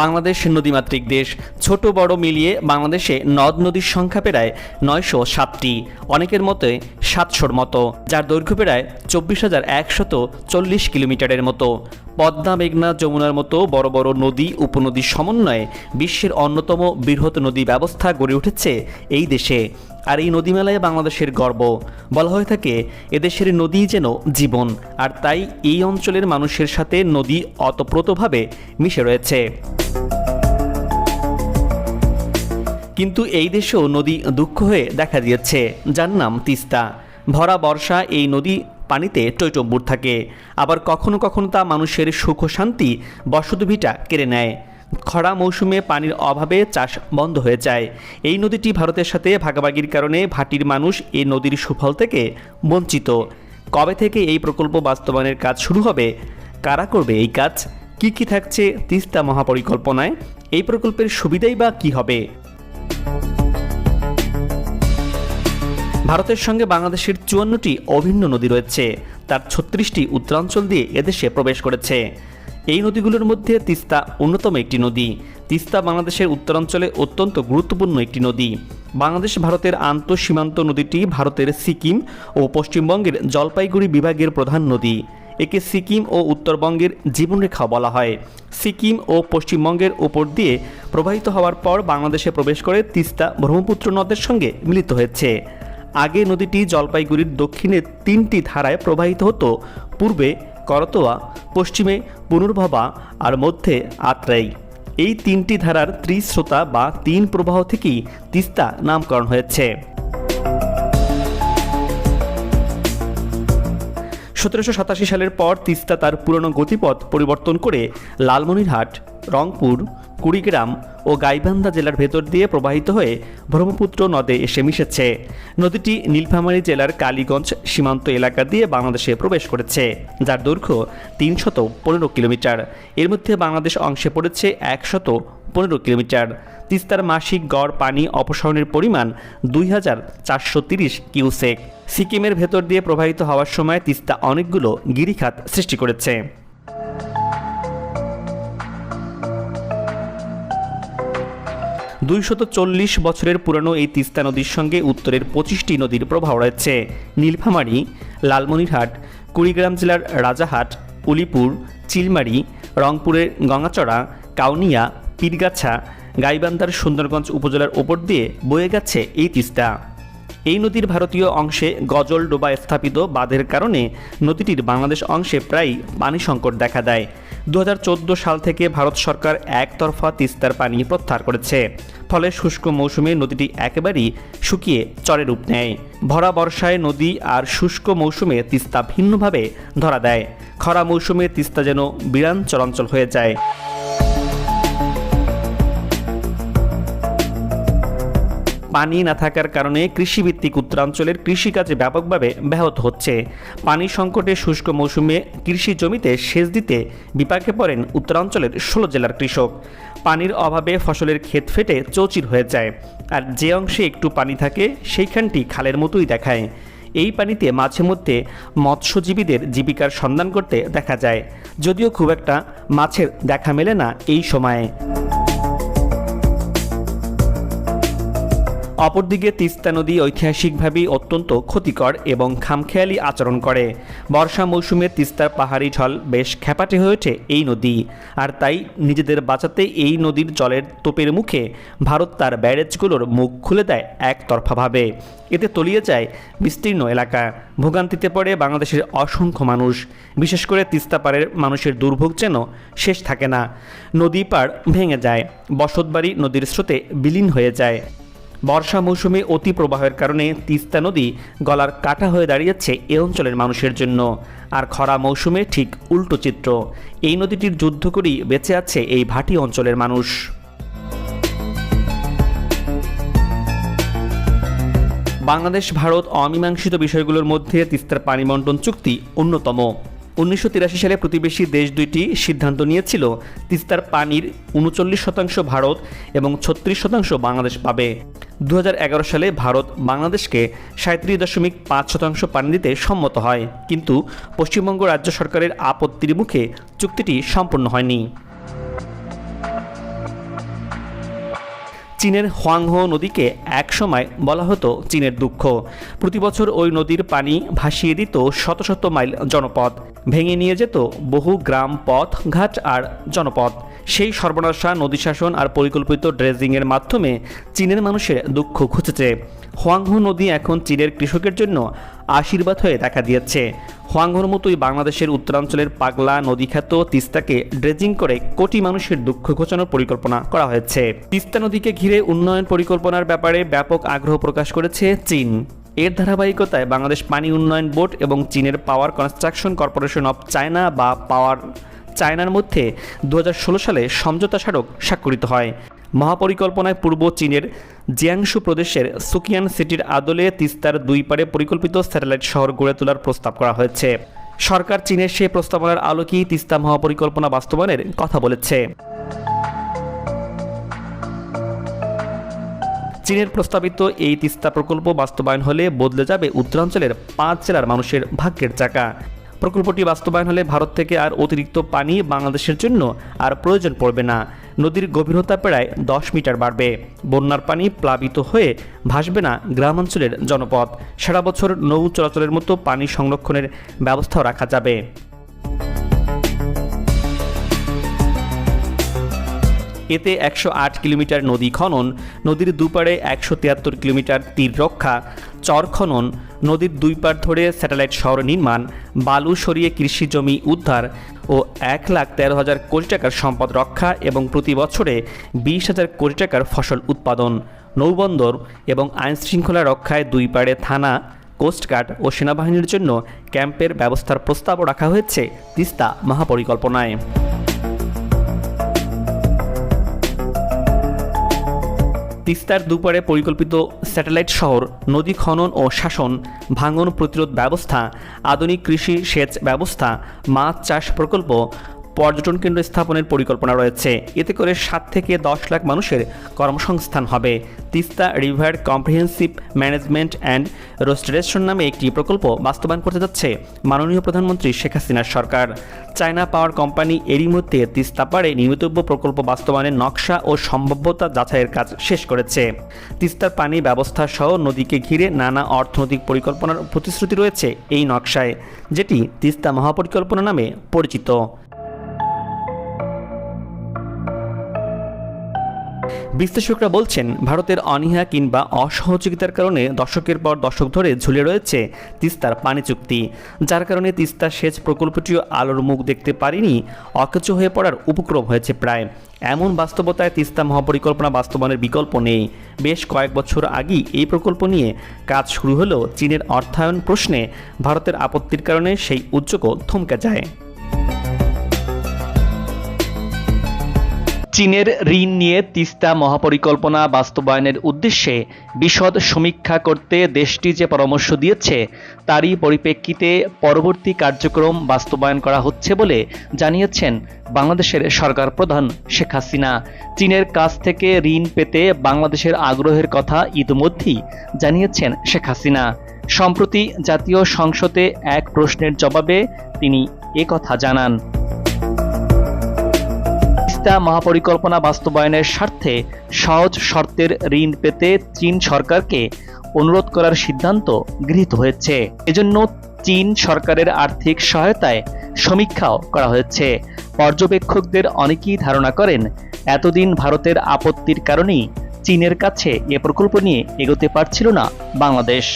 বাংলাদেশ নদীমাতৃক দেশ। ছোট বড় মিলিয়ে বাংলাদেশে নদ নদীর সংখ্যা প্রায় নয়শো সাতটি। অনেকের মতে সাতশোর মতো, যার দৈর্ঘ্য প্রায় চব্বিশ হাজার একশত চল্লিশ কিলোমিটারের মতো। পদ্মা, মেঘনা, যমুনার মতো বড় বড় নদী উপনদীর সমন্বয়ে বিশ্বের অন্যতম বৃহৎ নদী ব্যবস্থা গড়ে উঠেছে এই দেশে। আর এই নদীমেলায় বাংলাদেশের গর্ব বলা হয়ে থাকে, এদেশের নদী যেন জীবন, আর তাই এই অঞ্চলের মানুষের সাথে নদী অতপ্রতভাবে মিশে রয়েছে। কিন্তু এই দেশেও নদী দুঃখ হয়ে দেখা দিয়েছে। যার নাম তিস্তা। ভরা বর্ষা এই নদী পানিতে টৈটম্বুর থাকে। আবার কখনো কখনো তা মানুষের সুখ শান্তি বসতভিটা কেড়ে নেয়। খরা মৌসুমে পানির অভাবে চাষ বন্ধ হয়ে যায়। এই নদীটি ভারতের সাথে ভাগাভাগির কারণে ভাটির মানুষ এই নদীর সুফল থেকে বঞ্চিত। কবে থেকে এই প্রকল্প বাস্তবায়নের কাজ শুরু হবে? কারা করবে এই কাজ? কি কি থাকছে তিস্তা মহাপরিকল্পনায়? এই প্রকল্পের সুবিধাই বা কি হবে? ভারতের সঙ্গে বাংলাদেশের চুয়ান্নটি অভিন্ন নদী রয়েছে। তার ছত্রিশটি উত্তরাঞ্চল দিয়ে এদেশে প্রবেশ করেছে। এই নদীগুলোর মধ্যে তিস্তা অন্যতম একটি নদী। তিস্তা বাংলাদেশের উত্তরাঞ্চলে অত্যন্ত গুরুত্বপূর্ণ একটি নদী। বাংলাদেশ, ভারতের আন্তঃসীমান্ত নদীটি ভারতের সিকিম ও পশ্চিমবঙ্গের জলপাইগুড়ি বিভাগের প্রধান নদী। একে সিকিম ও উত্তরবঙ্গের জীবনরেখা বলা হয়। সিকিম ও পশ্চিমবঙ্গের ওপর দিয়ে প্রবাহিত হওয়ার পর বাংলাদেশে প্রবেশ করে তিস্তা ব্রহ্মপুত্র নদের সঙ্গে মিলিত হয়েছে। আগে নদীটি জলপাইগুড়ির দক্ষিণে তিনটি ধারায় প্রবাহিত হতো। পূর্বে করতোয়া, পশ্চিমে পুনর্ভবা আর মধ্যে আত্রাই। এই তিনটি ধারার ত্রিস্রোতা বা তিন প্রবাহ থেকেই তিস্তা নামকরণ হয়েছে। সতেরোশো সাতাশি সালের পর তিস্তা তার পুরনো গতিপথ পরিবর্তন করে লালমনিরহাট, রংপুর কুড়িগ্রাম ও গাইবান্ধা জেলার ভেতর দিয়ে প্রবাহিত হয়ে ব্রহ্মপুত্র নদে এসে মিশেছে। নদীটি নীলফামারী জেলার কালীগঞ্জ সীমান্ত এলাকা দিয়ে বাংলাদেশে প্রবেশ করেছে, যার দৈর্ঘ্য তিনশত পনেরো কিলোমিটার। এর মধ্যে বাংলাদেশ অংশে পড়েছে একশত পনেরো কিলোমিটার। তিস্তার মাসিক গড় পানি অপসারণের পরিমাণ দুই হাজার চারশো তিরিশ কিউসেক। সিকিমের ভেতর দিয়ে প্রবাহিত হওয়ার সময় তিস্তা অনেকগুলো গিরিখাত সৃষ্টি করেছে। দুইশত চল্লিশ বছরের পুরনো এই তিস্তা নদীর সঙ্গে উত্তরের পঁচিশটি নদীর প্রভাব রয়েছে। নীলফামারী, লালমনিরহাট, কুড়িগ্রাম জেলার রাজাহাট, উলিপুর, চিলমারি, রংপুরের গঙ্গাচড়া, কাউনিয়া, পীরগাছা, গাইবান্ধার সুন্দরগঞ্জ উপজেলার ওপর দিয়ে বয়ে গেছে এই তিস্তা। এই নদীর ভারতীয় অংশে গজল ডোবা স্থাপিত বাঁধের কারণে নদীটির বাংলাদেশ অংশে প্রায় পানি সংকট দেখা দেয়। দু হাজার চোদ্দ সাল থেকে ভারত সরকার একতরফা তিস্তার পানি প্রত্যাহার করেছে। ফলে শুষ্ক মৌসুমে নদীটি একেবারেই শুকিয়ে চরে রূপ নেয়। ভরা বর্ষায় নদী আর শুষ্ক মৌসুমে তিস্তা ভিন্নভাবে ধরা দেয়। খরা মৌসুমে তিস্তা যেন বিরান চলাঞ্চল হয়ে যায়। পানি না থাকার কারণে কৃষিভিত্তিক উত্তরাঞ্চলের কৃষিকাজে ব্যাপকভাবে ব্যাহত হচ্ছে। পানি সংকটে শুষ্ক মৌসুমে কৃষি জমিতে সেচ দিতে বিপাকে পড়েন উত্তরাঞ্চলের ষোলো জেলার কৃষক। পানির অভাবে ফসলের ক্ষেত ফেটে চৌচির হয়ে যায়। আর যে অংশে একটু পানি থাকে, সেইখানটি খালের মতোই দেখায়। এই পানিতে মাঝে মধ্যে মৎস্যজীবীদের জীবিকার সন্ধান করতে দেখা যায়। যদিও খুব একটা মাছের দেখা মেলে না এই সময়ে। অপরদিকে তিস্তা নদী ঐতিহাসিকভাবেই অত্যন্ত ক্ষতিকর এবং খামখেয়ালি আচরণ করে। বর্ষা মৌসুমে তিস্তার পাহাড়ি ঢল বেশ খ্যাপাটে হয়ে ওঠে এই নদী। আর তাই নিজেদের বাঁচাতে এই নদীর জলের তোপের মুখে ভারত তার ব্যারেজগুলোর মুখ খুলে দেয় একতরফাভাবে। এতে তলিয়ে যায় বিস্তীর্ণ এলাকা। ভোগান্তিতে পড়ে বাংলাদেশের অসংখ্য মানুষ। বিশেষ করে তিস্তা পাড়ের মানুষের দুর্ভোগ যেন শেষ থাকে না। নদী পাড় ভেঙে যায়। বসতবাড়ি নদীর স্রোতে বিলীন হয়ে যায়। বর্ষা মৌসুমে অতি প্রবাহের কারণে তিস্তা নদী গলার কাটা হয়ে দাঁড়িয়েছে এ অঞ্চলের মানুষের জন্য। আর খরা মৌসুমে ঠিক উল্টো চিত্র। এই নদীটির যুদ্ধ করেই বেঁচে আছে এই ভাটি অঞ্চলের মানুষ। বাংলাদেশ, ভারত অমীমাংসিত বিষয়গুলোর মধ্যে তিস্তার পানি বন্টন চুক্তি অন্যতম। উনিশশো তিরাশি সালে প্রতিবেশী দেশ দুইটি সিদ্ধান্ত নিয়েছিল, তিস্তার পানির উনচল্লিশ শতাংশ ভারত এবং ছত্রিশ শতাংশ বাংলাদেশ পাবে। দু হাজার এগারো সালে ভারত বাংলাদেশকে সাঁত্রিশ দশমিক পাঁচ শতাংশ পানি দিতে সম্মত হয়। কিন্তু পশ্চিমবঙ্গ রাজ্য সরকারের আপত্তির মুখে চুক্তিটি সম্পূর্ণ হয়নি। চীনের হোয়াংহো নদীকে একসময় বলা হতো চীনের দুঃখ। প্রতি বছর ওই নদীর পানি ভাসিয়ে দিত শত শত মাইল জনপদ। ভেঙে নিয়ে যেত বহু গ্রাম পথ, ঘাট আর জনপদ। সেই সর্বনাশা নদী শাসন আর পরিকল্পিত ড্রেজিংয়ের মাধ্যমে চীনের মানুষের দুঃখ ঘুচেছে। হোয়াংহু নদী এখন চীনের কৃষকের জন্য আশীর্বাদ হয়ে দেখা দিয়েছে। হোয়াংহুর মতোই বাংলাদেশের উত্তরাঞ্চলের পাগলা, নদীখ্যাত তিস্তাকে ড্রেজিং করে কোটি মানুষের দুঃখ ঘোচানোর পরিকল্পনা করা হয়েছে। তিস্তা নদীকে ঘিরে উন্নয়ন পরিকল্পনার ব্যাপারে ব্যাপক আগ্রহ প্রকাশ করেছে চীন। এর ধারাবাহিকতায় বাংলাদেশ পানি উন্নয়ন বোর্ড এবং চীনের power construction corporation of China বা পাওয়ার চায়নার মধ্যে দু হাজার ষোলো সালে সমঝোতা স্মারক স্বাক্ষরিত হয়। মহাপরিকল্পনায় পূর্ব চীনের জিয়াংশু প্রদেশের সুকিয়ান সিটির আদলে তিস্তার দুই পারে পরিকল্পিত স্যাটেলাইট শহর গড়ে তোলার প্রস্তাব করা হয়েছে। সরকার চীনের সেই প্রস্তাবনার আলোকেই তিস্তা মহাপরিকল্পনা বাস্তবায়নের কথা বলেছে। চীনের প্রস্তাবিত এই তিস্তা প্রকল্প বাস্তবায়ন হলে বদলে যাবে উত্তরাঞ্চলের পাঁচ জেলার মানুষের ভাগ্যের চাকা। প্রকল্পটি বাস্তবায়ন হলে ভারত থেকে আর অতিরিক্ত পানি বাংলাদেশের জন্য আর প্রয়োজন পড়বে না। নদীর গভীরতা প্রায় দশ মিটার বাড়বে। বন্যার পানি প্লাবিত হয়ে ভাসবে না গ্রামাঞ্চলের জনপদ সারা বছর নৌ চলাচলের মতো পানি সংরক্ষণের ব্যবস্থাও রাখা যাবে। এতে একশো আট কিলোমিটার নদী খনন, নদীর দুপারে একশো তিয়াত্তর কিলোমিটার তীর রক্ষা, চর খনন, নদীর দুই পার ধরে স্যাটেলাইট শহর নির্মাণ, বালু সরিয়ে কৃষি জমি উদ্ধার ও এক লাখ তেরো হাজার কোটি টাকার সম্পদ রক্ষা এবং প্রতি বছরে বিশ হাজার কোটি টাকার ফসল উৎপাদন, নৌবন্দর এবং আইন শৃঙ্খলা রক্ষায় দুই পাড়ে থানা কোস্টগার্ড ও সেনাবাহিনীর জন্য ক্যাম্পের ব্যবস্থার প্রস্তাবও রাখা হয়েছে তিস্তা মহাপরিকল্পনায়। তিস্তার দুপারে পরিকল্পিত স্যাটেলাইট শহর, নদী খনন ও শাসন, ভাঙন প্রতিরোধ ব্যবস্থা, আধুনিক কৃষি সেচ ব্যবস্থা, মাছ চাষ প্রকল্প পর্যটন কেন্দ্র স্থাপনের পরিকল্পনা রয়েছে। এতে করে সাত থেকে দশ লাখ মানুষের কর্মসংস্থান হবে। Teesta river comprehensive management and restoration নামে একটি প্রকল্প বাস্তবায়ন করতে যাচ্ছে মাননীয় প্রধানমন্ত্রী শেখ হাসিনার সরকার। চায়না পাওয়ার কোম্পানি এরই মধ্যে তিস্তা পাড়ে নির্মিতব্য প্রকল্প বাস্তবায়নের নকশা ও সম্ভাব্যতা যাচাইয়ের কাজ শেষ করেছে। তিস্তার পানি ব্যবস্থা সহ নদীকে ঘিরে নানা অর্থনৈতিক পরিকল্পনার প্রতিশ্রুতি রয়েছে এই নকশায়, যেটি তিস্তা মহাপরিকল্পনা নামে পরিচিত। বিশ্লেষকরা বলছেন, ভারতের অনীহা কিংবা অসহযোগিতার কারণে দশকের পর দশক ধরে ঝুলে রয়েছে তিস্তার পানি চুক্তি। যার কারণে তিস্তা সেচ প্রকল্পটিও আলোর মুখ দেখতে পারেনি, অকেচ হয়ে পড়ার উপক্রম হয়েছে প্রায়। এমন বাস্তবতায় তিস্তা মহাপরিকল্পনা বাস্তবায়নের বিকল্প নেই। বেশ কয়েক বছর আগেই এই প্রকল্প নিয়ে কাজ শুরু হলেও চীনের অর্থায়ন প্রশ্নে ভারতের আপত্তির কারণে সেই উদ্যোগও থমকে যায়। চীনের ঋণ নিয়ে তিস্তা মহাপরিকল্পনা বাস্তবায়নের উদ্দেশ্যে বিশদ সমীক্ষা করতে দেশটি যে পরামর্শ দিয়েছে, তারই পরিপ্রেক্ষিতে পরবর্তী কার্যক্রম বাস্তবায়ন করা হচ্ছে বলে জানিয়েছেন বাংলাদেশের সরকার প্রধান শেখ হাসিনা। চীনের কাছ থেকে ঋণ পেতে বাংলাদেশের আগ্রহের কথা ইতিমধ্যেই জানিয়েছেন শেখ হাসিনা। সম্প্রতি জাতীয় সংসদে এক প্রশ্নের জবাবে তিনি কথা জানান। তিস্তা মহাপরিকল্পনা বাস্তবায়নের স্বার্থে সহজ শর্তের ঋণ পেতে চীন সরকারকে অনুরোধ করার সিদ্ধান্ত গৃহীত হয়েছে। এজন্য চীন সরকারের আর্থিক সহায়তায় সমীক্ষাও করা হয়েছে। পর্যবেক্ষকদের অনেকেই ধারণা করেন, এতদিন ভারতের আপত্তির কারণেই চীনের কাছে এ প্রকল্প নিয়ে এগোতে পারছিল না বাংলাদেশ।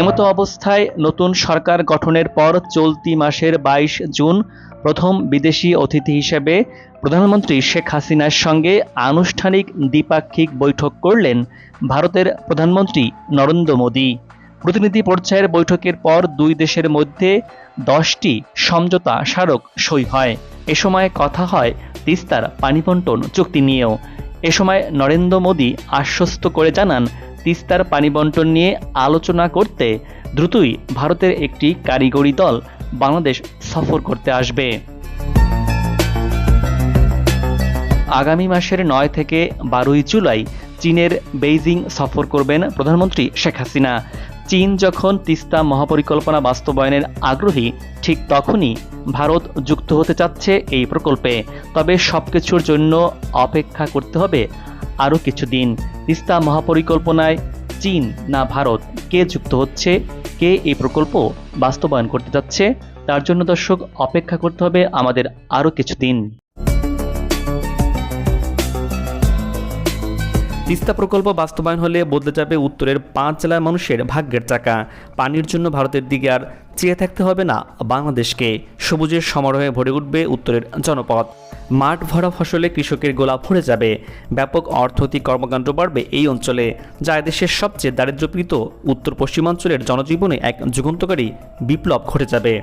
এমতো অবস্থায় নতুন সরকার গঠনের পর চলতি মাসের বাইশ জুন প্রথম বিদেশি অতিথি হিসেবে প্রধানমন্ত্রী শেখ হাসিনার সঙ্গে আনুষ্ঠানিক দ্বিপাক্ষিক বৈঠক করলেন ভারতের প্রধানমন্ত্রী নরেন্দ্র মোদী। প্রতিনিধি পর্যায়ের বৈঠকের পর দুই দেশের মধ্যে দশটি সমঝোতা স্মারক সই হয়। এ সময় কথা হয় তিস্তার পানি বন্টন চুক্তি নিয়েও। এ সময় নরেন্দ্র মোদী আশ্বস্ত করে জানান, তিস্তার পানি বন্টন নিয়ে আলোচনা করতে দ্রুতই ভারতের একটি কারিগরি দল বাংলাদেশ সফর করতে আসবে। আগামী মাসের নয় থেকে বারোই জুলাই চীনের বেইজিং সফর করবেন প্রধানমন্ত্রী শেখ হাসিনা। চীন যখন তিস্তা মহাপরিকল্পনা বাস্তবায়নের আগ্রহী, ঠিক তখনই ভারত যুক্ত হতে চাচ্ছে এই প্রকল্পে। তবে সব কিছুর জন্য অপেক্ষা করতে হবে আরও কিছুদিন। তিস্তা মহাপরিকল্পনায় চীন না ভারত, কে যুক্ত হচ্ছে, কে এই প্রকল্প বাস্তবায়ন করতে যাচ্ছে, তার জন্য দর্শক অপেক্ষা করতে হবে আমাদের আরও কিছুদিন। তিস্তা প্রকল্প বাস্তবায়ন হলে বদলে যাবে উত্তরের পাঁচ জেলার মানুষের ভাগ্যের চাকা। পানির জন্য ভারতের দিকে আর চেয়ে থাকতে হবে না বাংলাদেশকে। সবুজের সমারোহে ভরে উঠবে উত্তরের জনপদ। মাঠ ভরা ফসলে কৃষকের গোলা ভরে যাবে। ব্যাপক অর্থনৈতিক কর্মকাণ্ড বাড়বে এই অঞ্চলে। যা দেশের সবচেয়ে দারিদ্রপীড়িত উত্তর পশ্চিমাঞ্চলের জনজীবনে এক যুগান্তকারী বিপ্লব ঘটে যাবে।